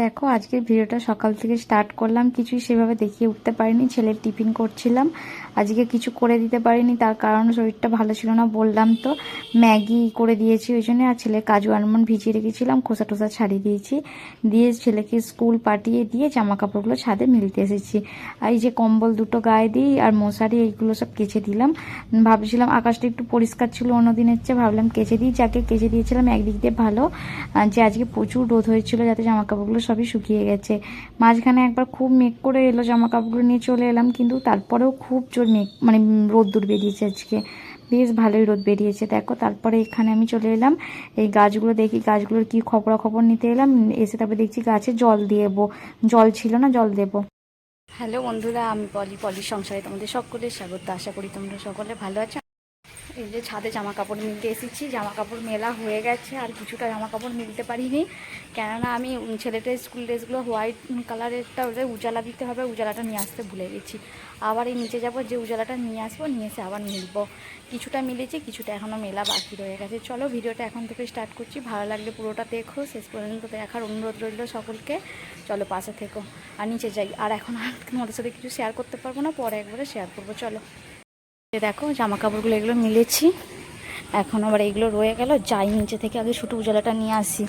দেখো, আজকের ভিডিওটা সকাল থেকে স্টার্ট করলাম। কিছুই সেভাবে দেখিয়ে উঠতে পারিনি। ছেলের টিফিন করছিলাম। আজকে কিছু করে দিতে পারিনি, তার কারণ শরীরটা ভালো ছিল না বললাম তো। ম্যাগি করে দিয়েছি ওই জন্য, আর ছেলে কাজু আলমন্ড ভিজিয়ে রেখেছিলাম, খোসা টোসা ছাড়িয়ে দিয়েছি। দিয়ে ছেলেকে স্কুল পাঠিয়ে দিয়ে জামা কাপড়গুলো ছাদে মিলতে এসেছি। আর এই যে কম্বল দুটো গায়ে দিই আর মশারি, এইগুলো সব কেচে দিলাম। ভাবছিলাম আকাশটা একটু পরিষ্কার ছিল অন্য দিনের চেয়ে, ভাবলাম কেচে দিই, যাকে কেচে দিয়েছিলাম একদিক দিয়ে ভালো। যে আজকে প্রচুর রোদ হয়েছিল যাতে জামা কাপড়গুলো সবই শুকিয়ে গেছে। মাঝখানে একবার খুব মেঘ করে এলো জামা কাপড়গুলো নিয়ে চলে এলাম, কিন্তু তারপরেও খুব জোর মেঘ মানে রোদ্দুর বেরিয়েছে আজকে। বেশ ভালোই রোদ বেরিয়েছে, দেখো। তারপরে এখানে আমি চলে এলাম। এই গাছগুলো দেখি, গাছগুলোর কি খবরাখবর নিতে এলাম। এসে তারপরে দেখছি গাছে জল দিয়েবো জল ছিল না, জল দেবো। হ্যালো বন্ধুরা, আমি পলি পলির সংসারে তোমাদের সকলের স্বাগত। আশা করি তোমরা সকলে ভালো আছো। এই যে ছাদে জামা কাপড় মিলতে এসেছি জামা কাপড় মেলা হয়ে গেছে, আর কিছুটা জামা কাপড় মিলতে পারিনি। কেননা আমি ছেলেটার স্কুল ড্রেসগুলো হোয়াইট কালারেরটা ওদের উজালা দিতে হবে, উজালাটা নিয়ে আসতে ভুলে গেছি। আবার এই নিচে যাব, যে উজালাটা নিয়ে আসব, নিয়ে এসে আবার মিলবো। কিছুটা মিলেছে, কিছুটা এখনও মেলা বাকি রয়ে গেছে। চলো ভিডিওটা এখন থেকে স্টার্ট করছি। ভালো লাগলে পুরোটা দেখো, শেষ পর্যন্ত দেখার অনুরোধ রইল সকলকে। চলো পাশে থেকো, আর নিচে যাই। আর এখন আর তোমাদের সাথে কিছু শেয়ার করতে পারব না, পরে একবারে শেয়ার করব। চলো। দেখো জামা কাপড়গুলো এগুলো মিলেছি। এখন আবার এগুলো রয়ে গেল। যাই নিচে থেকে আগে ছোটো উজালাটা নিয়ে আসি।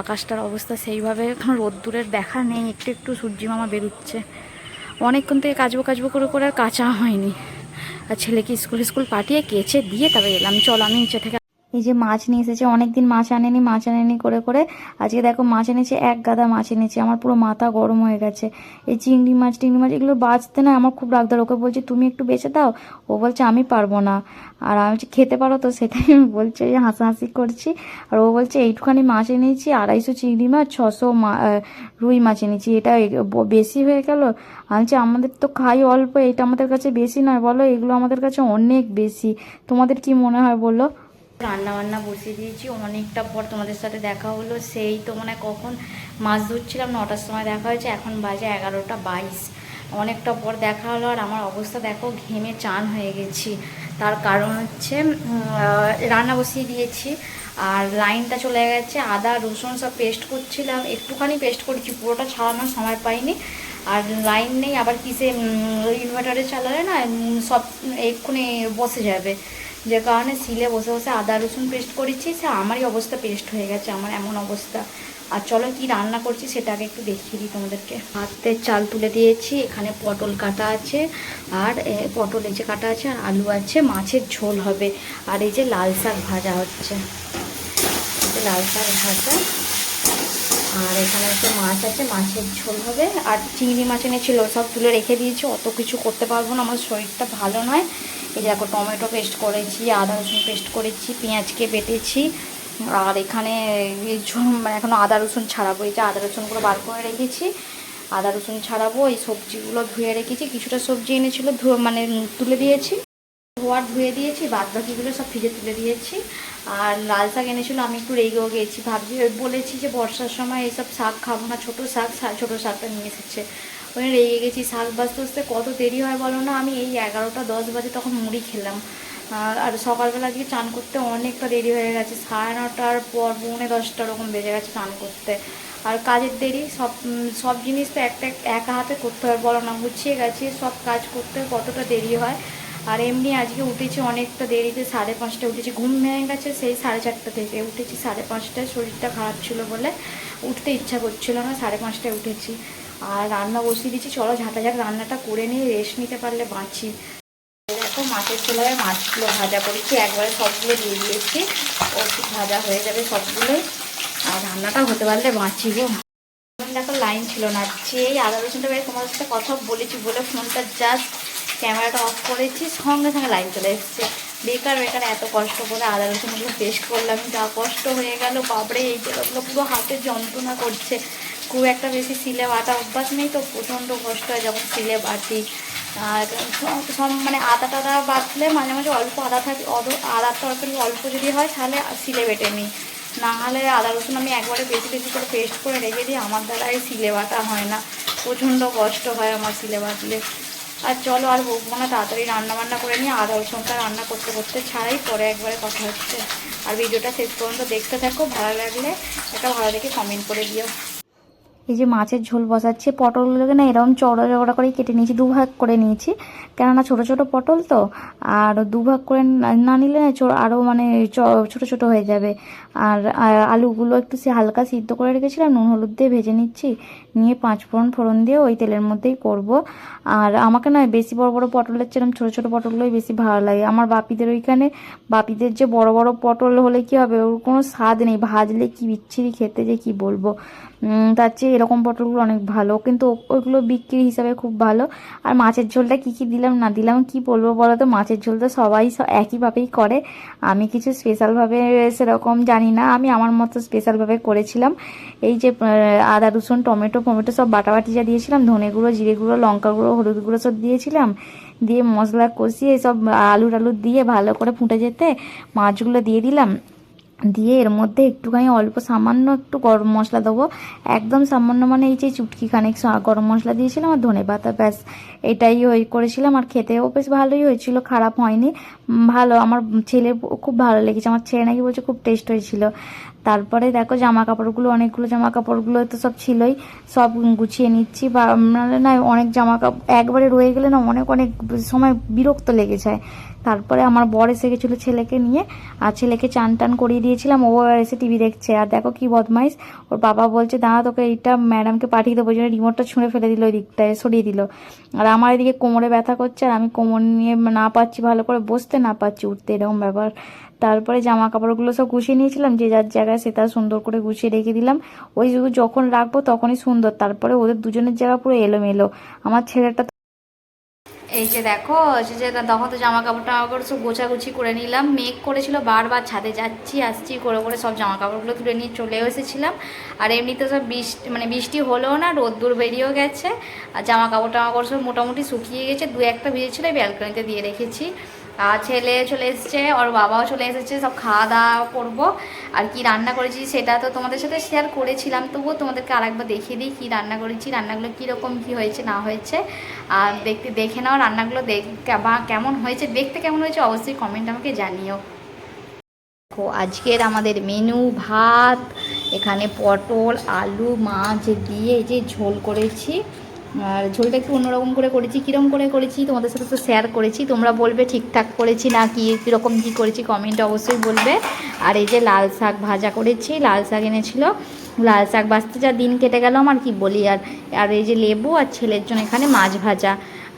আকাশটার অবস্থা সেইভাবে। এখন রোদ্দুরের দেখা নেই। একটু একটু সূর্যি মামা বেরোচ্ছে। অনেকক্ষণ থেকে কাচবো কাজবো করে করে আর কাঁচা হয়নি। আর ছেলেকে স্কুল স্কুল পাঠিয়ে কেচে দিয়ে তবে এলাম। চলো, আমি নিচে থেকে এই যে মাছ নিয়ে এসেছে, অনেকদিন মাছ আনেনি মাছ আনেনি করে করে। আজকে দেখো মাছ এনেছে, এক গাদা মাছ এনেছে, আমার পুরো মাথা গরম হয়ে গেছে। এই চিংড়ি মাছ, টিংড়ি মাছ, এগুলো বাঁচতে না আমার খুব রাগদার ওকে বলছি, তুমি একটু বেঁচে দাও। ও বলছে, আমি পারব না। আর আমি বলছি, খেতে পারো তো? সেটাই আমি বলছি যে হাসাহাসি করছি। আর ও বলছে, এইটুখানি মাছ এনেছি, আড়াইশো চিংড়ি মাছ, ছশো রুই মাছ এনেছি। এটা বেশি হয়ে গেল? আমি আমাদের তো খাই অল্প এটা আমাদের কাছে বেশি নয়। বলো, এগুলো আমাদের কাছে অনেক বেশি। তোমাদের কি মনে হয় বলো? রান্না বান্না বসিয়ে দিয়েছি। অনেকটা পর তোমাদের সাথে দেখা হলো। সেই তো মানে কখন মাছ ধরছিলাম, নটার সময় দেখা হয়েছে, এখন বাজে এগারোটা বাইশ। অনেকটা পর দেখা হলো আর আমার অবস্থা দেখো, ঘেমে চান হয়ে গেছি। তার কারণ হচ্ছে রান্না বসিয়ে দিয়েছি আর লাইনটা চলে গেছে, আদা, রসুন সব পেস্ট করছিলাম। একটুখানি পেস্ট করেছি, পুরোটা ছাড়ানোর সময় পাইনি। আর লাইন নেই, আবার কিসে ইনভার্টারে চালালে না সব, এক্ষুনি বসে যাবে। যে কারণে সিলে বসে বসে আদা, রসুন পেস্ট করেছি, সে আমারই অবস্থা পেস্ট হয়ে গেছে, আমার এমন অবস্থা। আর চলো কি রান্না করছি সেটা আগে একটু দেখিয়ে দিই তোমাদেরকে। হাতের চাল তুলে দিয়েছি, এখানে পটল কাটা আছে, আর পটল এই যে কাটা আছে, আর আলু আছে, মাছের ঝোল হবে। আর এই যে লাল শাক ভাজা হচ্ছে। লাল শাক ভাজা। আর এখানে একটা মাছ আছে, মাছের ঝোল হবে। আর চিংড়ি মাছ এনেছিল, সব তুলে রেখে দিয়েছি, অত কিছু করতে পারব না, আমার শরীরটা ভালো নয়। এই দেখো টমেটো পেস্ট করেছি, আদা রসুন পেস্ট করেছি, পেঁয়াজকে বেটেছি, আর এখানে মানে এখনও আদা রসুন ছাড়াবো, এই যে আদা রসুনগুলো বার করে রেখেছি, আদা রসুন ছাড়াবো, এই সবজিগুলো ধুয়ে রেখেছি, কিছুটা সবজি এনেছিল, ধুয়ে মানে তুলে দিয়েছি ধোয়ার ধুয়ে দিয়েছি বাদ বাকিগুলো সব ফ্রিজে তুলে দিয়েছি, আর লাল শাক এনেছিল, আমি একটু রেগেও গেছি, ভাবছি, বলেছি যে বর্ষার সময় এইসব শাক খাব না, ছোটো শাক, ছোটো শাকটা নিয়ে এসেছে ওই রেগে গেছি, শাক বাজতে বাজতে কত দেরি হয় বলো না? আমি এই এগারোটা, দশ বাজে তখন মুড়ি খেলাম। আর সকালবেলা আজকে চান করতে অনেকটা দেরি হয়ে গেছে। সাড়ে নটার পর পৌনে দশটা ওরকম বেজে গেছে চান করতে। আর কাজের দেরি, সব সব জিনিস তো একটা, একা হাতে করতে হয় বলো না? গুছিয়ে গেছে সব কাজ করতে কতটা দেরি হয়? আর এমনি আজকে উঠেছি অনেকটা দেরিতে, সাড়ে পাঁচটা উঠেছি। ঘুম ভেঙে গেছে, সেই সাড়ে চারটা থেকে উঠেছি। সাড়ে পাঁচটায় শরীরটা খারাপ ছিল বলে উঠতে ইচ্ছা করছিল না, সাড়ে পাঁচটায় উঠেছি। আর রান্না বসিয়ে দিচ্ছি। চলো ঝাঁটা ঝাঁক রান্নাটা করে নিয়ে রেস্ট নিতে পারলে বাঁচি। দেখো মাছের চুলায় মাছগুলো ভাজা করেছি। একবারে সবগুলো দিয়ে দিয়েছি। ও ভাজা হয়ে যাবে সবগুলোই আর রান্নাটা হতে পারলে বাঁচি গো। দেখো লাইন ছিল না। যেই আদা রসুনটা বের তোমার সাথে কথা বলেছি বলে ফোনটা জাস্ট ক্যামেরাটা অফ করেছি। সঙ্গে সঙ্গে লাইন চলে এসছে। বেকার বেকার, এত কষ্ট করে আদা, রসুনগুলো পেস্ট করলাম। যা কষ্ট হয়ে গেল। বাবরে এই জায়গাগুলো পুরো হাতে যন্ত্রণা করছে। খুব একটা বেশি সিলে বাটা অভ্যাস নেই তো, প্রচণ্ড কষ্ট হয় যখন সিলে বাটি আর সব- মানে আদা টাদা বাটলে মাঝে মাঝে অল্প আদা থাকে আদার তরকারি অল্প যদি হয় তাহলে সিলে বেটে নিই না হলে আদা রসুন আমি একবারে বেশি বেশি করে পেস্ট করে রেখে দিই, আমার দ্বারা এই সিলে বাটা হয় না। প্রচণ্ড কষ্ট হয় আমার সিলে বাটলে আর চলো আর বকবো না, তাড়াতাড়ি রান্না বান্না করে নিয়ে আদা রসুনটা রান্না করতে করতে ছাড়াই পরে একবারে কথা হচ্ছে। আর ভিডিওটা শেষ পর্যন্ত দেখতে থাকো, ভালো লাগলে একটা ভালো দেখে কমেন্ট করে দিও। এই যে মাছের ঝোল বসাচ্ছি, পটলগুলোকে না এরকম চড়া চড়া করে কেটে নিয়েছি, দুভাগ করে নিয়েছি। কেননা ছোট ছোট পটল তো, আর দুভাগ করে না- নিলে না আরও মানে ছোট ছোট হয়ে যাবে। আর আলুগুলো একটু সে হালকা সিদ্ধ করে রেখেছিলাম, নুন হলুদ দিয়ে ভেজে নিচ্ছি। নিয়ে পাঁচ ফোড়ন ফোড়ন দিয়ে ওই তেলের মধ্যেই করব। আর আমাকে নয় বেশি বড় বড় পটলের চেয়ে ছোট ছোট পটলগুলোই বেশি ভালো লাগে। আমার বাপিদের ওইখানে, বাপিদের যে বড় বড় পটল হলে কি হবে? ওর কোনো স্বাদ নেই। ভাজলে কি বিচ্ছিরি খেতে যে কি বলব? তার চেয়ে এরকম পটলগুলো অনেক ভালো। কিন্তু ওইগুলো বিক্রি হিসাবে খুব ভালো। আর মাছের ঝোলটা কি কি দিলাম, না দিলাম, কি বলব বলো তো? মাছের ঝোল তো সবাই একইভাবেই করে। আমি কিছু স্পেশালভাবে সেরকম জানি না। আমি আমার মতো স্পেশালভাবে করেছিলাম। এই যে আদা, রসুন, টমেটো ফমেটো সব বাটাবাটি যা দিয়েছিলাম, ধনে গুঁড়ো, জিরে গুঁড়ো, লঙ্কা গুঁড়ো, হলুদ গুঁড়ো সব দিয়েছিলাম। দিয়ে মশলা কষিয়ে সব আলু টালু দিয়ে ভালো করে ফুটে যেতে মাছগুলো দিয়ে দিলাম। দিয়ে এর মধ্যে একটুখানি অল্প সামান্য একটু গরম মশলা দেবো। একদম সামান্য মানে এই যে চুটকি খানিক গরম মশলা দিয়েছিলাম আর ধনে পাতা, ব্যাস, এটাই ওই করেছিলাম। আর খেতেও বেশ ভালোই হয়েছিল, খারাপ হয়নি। ভালো, আমার ছেলে খুব ভালো লেগেছে। আমার ছেলে নাকি বলছে খুব টেস্ট হয়েছিল। তারপরে দেখো জামা কাপড়গুলো অনেকগুলো জামা কাপড়গুলো তো সব ছিলই। সব গুছিয়ে নিচ্ছি। বা না, অনেক জামা কাপড় একবারে রয়ে গেলে না অনেক অনেক সময় বিরক্ত লেগে যায়। তারপরে আমার বর এসে গেছিল ছেলেকে নিয়ে, আর ছেলেকে চান টান করিয়ে দিয়েছিলাম, ও আর এসে টিভি দেখছে। আর দেখো কি বদমাইশ, ওর বাবা বলছে, দাঁড়া, তোকে এইটা ম্যাডামকে পাঠিয়ে দেবো। জন্য রিমোটটা ছুঁড়ে ফেলে দিল ওই দিকটায়, সরিয়ে দিল। আর আমার এদিকে কোমরে ব্যথা করছে, আর আমি কোমর নিয়ে না পাচ্ছি, ভালো করে বসতে না পাচ্ছি, উঠতে এরকম ব্যাপার। তারপরে জামা কাপড়গুলো সব গুছিয়ে নিয়েছিলাম, যে যার জায়গায় সেটা সুন্দর করে গুছিয়ে রেখে দিলাম। ওই যখন রাখব তখনই সুন্দর, তারপরে ওদের দুজনের জায়গা পুরো এলোমেলো। আমার ছেলেটা এই যে দেখো যে তখন তো জামা কাপড় টামা কাপড় সব গোছাগুছি করে নিলাম। মেক করেছিল, বারবার ছাদে যাচ্ছি, আসছি, করে করে সব জামা কাপড়গুলো তুলে নিয়ে চলে এসেছিলাম। আর এমনিতে সব বৃষ্টি মানে বৃষ্টি হলেও না, রোদ্দুর বেরিয়েও গেছে। আর জামা কাপড় টামা কাপড় সব মোটামুটি শুকিয়ে গেছে, দু একটা ভিজেছিল ব্যালকনিতে দিয়ে রেখেছি। ছেলে চলে এসেছে, ওর বাবাও চলে এসেছে, সব খাওয়া দাওয়া করব। আর কি রান্না করেছি সেটা তো তোমাদের সাথে শেয়ার করেছিলাম, তবুও তোমাদেরকে আরেকবার দেখিয়ে দিই কী রান্না করেছি, রান্নাগুলো কীরকম, কী হয়েছে, না হয়েছে। আর দেখতে, দেখে নাও রান্নাগুলো দেখ, বা কেমন হয়েছে, দেখতে কেমন হয়েছে, অবশ্যই কমেন্ট আমাকে জানিও। দেখো, আজকের আমাদের মেনু ভাত, এখানে পটল, আলু, মাছ, দিয়ে যে ঝোল করেছি। আর ঝোলটা একটু অন্যরকম করে করেছি কীরকম করে করেছি তোমাদের সাথে তো শেয়ার করেছি, তোমরা বলবে ঠিকঠাক করেছি না, কি, কীরকম কী করেছি কমেন্ট অবশ্যই বলবে। আর এই যে লাল শাক ভাজা করেছি, লাল শাক এনেছিল, লাল শাক বাঁচতে যা দিন কেটে গেল আমার, কি বলি? আর আর এই যে লেবু আর ছেলের জন্য এখানে মাছ ভাজা।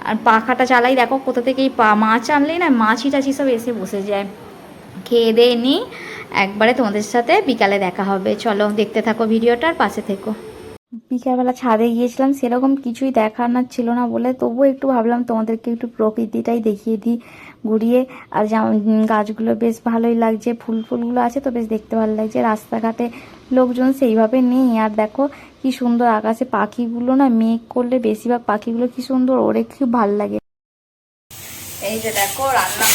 আর পাখাটা চালাই, দেখো কোথা থেকে এই পা, মাছ আনলেই না মাছি টাছি সব এসে বসে যায়। খেয়ে দিয়ে নিই একবারে তোমাদের সাথে বিকালে দেখা হবে। চলো দেখতে থাকো ভিডিওটার পাশে থেকো। বিকালবেলা ছাদে গিয়েছিলাম, সেরকম কিছুই দেখানোর ছিল না বলে তবুও একটু ভাবলাম তোমাদেরকে একটু প্রকৃতিটাই দেখিয়ে দিই ঘুরিয়ে। আর গাছগুলো বেশ ভালোই লাগছে, ফুল ফুলগুলো আছে তো বেশ দেখতে ভালো লাগছে। রাস্তাঘাটে লোকজন সেইভাবে নেই। আর দেখো কি সুন্দর আকাশে পাখিগুলো না মেঘ করলে বেশিরভাগ পাখিগুলো কি সুন্দর, ওরে খুব ভালো লাগে। এই যে দেখো রান্না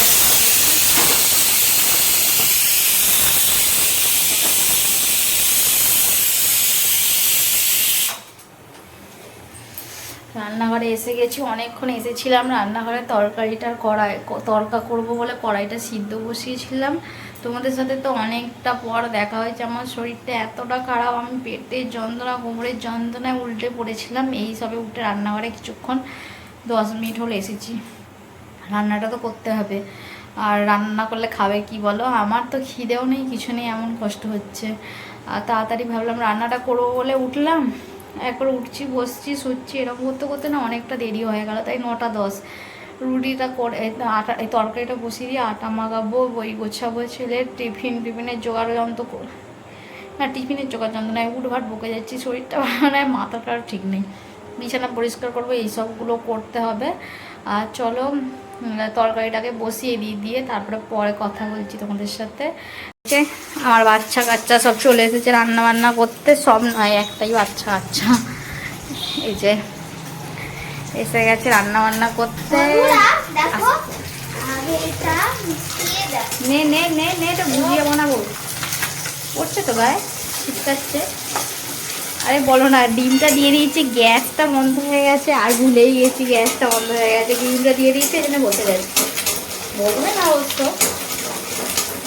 রান্নাঘরে এসে গেছি, অনেকক্ষণ এসেছিলাম, রান্নাঘরে তরকারিটা কড়াই তরকা করব বলে কড়াইটা সিদ্ধ বসিয়েছিলাম। তোমাদের সাথে তো অনেকটা পর দেখা হয়েছে, আমার শরীরটা এতটা খারাপ, আমি পেটের যন্ত্রণা, কোমরের যন্ত্রণায় উল্টে পড়েছিলাম, এই সবে উঠে রান্নাঘরে কিছুক্ষণ দশ মিনিট হলে এসেছি। রান্নাটা তো করতে হবে, আর রান্না করলে খাবে কি বলো? আমার তো খিদেও নেই, কিছু নেই, এমন কষ্ট হচ্ছে। আর তাড়াতাড়ি ভাবলাম রান্নাটা করব বলে উঠলাম একবার উঠছি, বসছি, শুচ্ছি, এরকম করতে করতে না অনেকটা দেরি হয়ে গেল, তাই নটা দশ। রুটিটা করে আটা, এই তরকারিটা বসিয়ে দিয়ে আটা মাগাবো বই গোছাবো ছেলের টিফিন, টিফিনের জোগাড় যন্ত্র না টিফিনের জোগাড় যন্ত্র নয় উঠভাট বকে যাচ্ছি, শরীরটা মানে মাথাটার ঠিক নেই। বিছানা পরিষ্কার করব এইসবগুলো করতে হবে। আর চলো তরকারিটাকে বসিয়ে দিয়ে দিয়ে তারপরে পরে কথা বলছি তোমাদের সাথে। আমার বাচ্চা কাচ্চা সব চলে এসেছে রান্না বান্না করতে সব নয় একটাই বাচ্চা কাচ্চা। এই যে এসে গেছে রান্না বান্না করতে। নে নে নে নে এটা ভুজিয়ে বানাবো। পড়ছে তো গায়ে আরে বলো না ডিমটা দিয়ে দিয়েছি গ্যাসটা বন্ধ হয়ে গেছে আর ভুলেই গেছি গ্যাসটা বন্ধ হয়ে গেছে। ডিমটা দিয়ে দিয়েছি এখানে বসে যাচ্ছে বলবে না অবশ্য।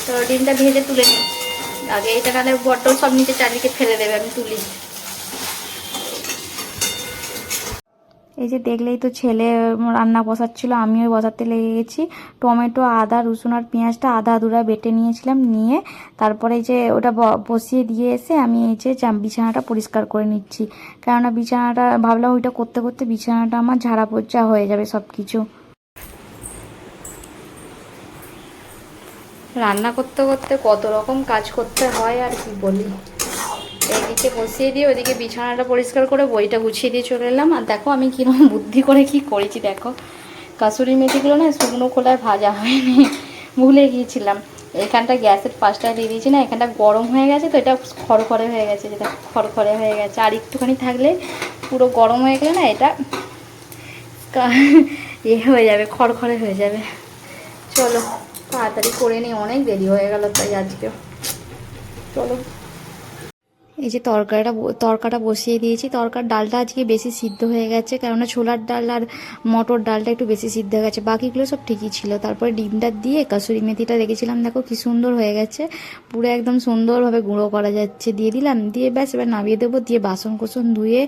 তো ডিমটা ভেজে তুলে নিই। আগে এটা নাহলে বটল সব নিচে চারিদিকে ফেলে দেবে, আমি তুলি। এই যে দেখলেই তো ছেলে রান্না বসাচ্ছিল, আমিও বসাতে লেগে গেছি টমেটো, আদা, রসুন আর পেঁয়াজটা আদা আদুরা বেটে নিয়েছিলাম, নিয়ে তারপরে এই যে ওটা বসিয়ে দিয়ে এসে আমি এই যে বিছানাটা পরিষ্কার করে নিচ্ছি। কেননা বিছানাটা, ভাবলাম ওইটা করতে করতে বিছানাটা আমার ঝাড়া পোচা হয়ে যাবে সব কিছু রান্না করতে করতে কত রকম কাজ করতে হয় আর কি বলি। এদিকে বসিয়ে দিয়ে ওদিকে বিছানাটা পরিষ্কার করে বইটা গুছিয়ে দিয়ে চলে এলাম। আর দেখো আমি কীরকম বুদ্ধি করে কি করেছি, দেখো। কাসুরি মেথিগুলো না শুকনো খোলায় ভাজা হয়নি, ভুলে গিয়েছিলাম। এখানটা গ্যাসের পাশটা দিয়ে দিয়েছি না, এখানটা গরম হয়ে গেছে তো, এটা খড়খড়ে হয়ে গেছে, যেটা খড়খড়ে হয়ে গেছে। আর একটুখানি থাকলে পুরো গরম হয়ে গেলে না, এটা এ হয়ে যাবে, খড়খড়ে হয়ে যাবে। চলো। তাড়াতাড়ি করে নিই অনেক দেরি হয়ে গেল তাই আজকে। চলো। এই যে তরকারিটা তরকাটা বসিয়ে দিয়েছি। তরকার ডালটা আজকে বেশি সিদ্ধ হয়ে গেছে, কেননা ছোলার ডাল আর মটর ডালটা একটু বেশি সিদ্ধ হয়ে গেছে। বাকিগুলো সব ঠিকই ছিল। তারপরে ডিমটা দিয়ে কাসুরি মেথিটা রেখেছিলাম দেখো কি সুন্দর হয়ে গেছে। পুরো একদম সুন্দরভাবে গুঁড়ো করা যাচ্ছে। দিয়ে দিলাম, দিয়ে ব্যাস, এবার নামিয়ে দেবো, দিয়ে বাসন কোসন ধুয়ে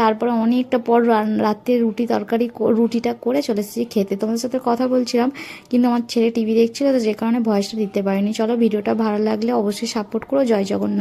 তারপরে অনেকটা পর রাত্রে রুটি তরকারি রুটিটা করে চলে এসেছি খেতে। তোমাদের সাথে কথা বলছিলাম, কিন্তু আমার ছেলে টিভি দেখছিল, তো যে কারণে ভয়েসটা দিতে পারিনি। চলো, ভিডিওটা ভালো লাগলে অবশ্যই সাপোর্ট করো। জয় জগন্নাথ।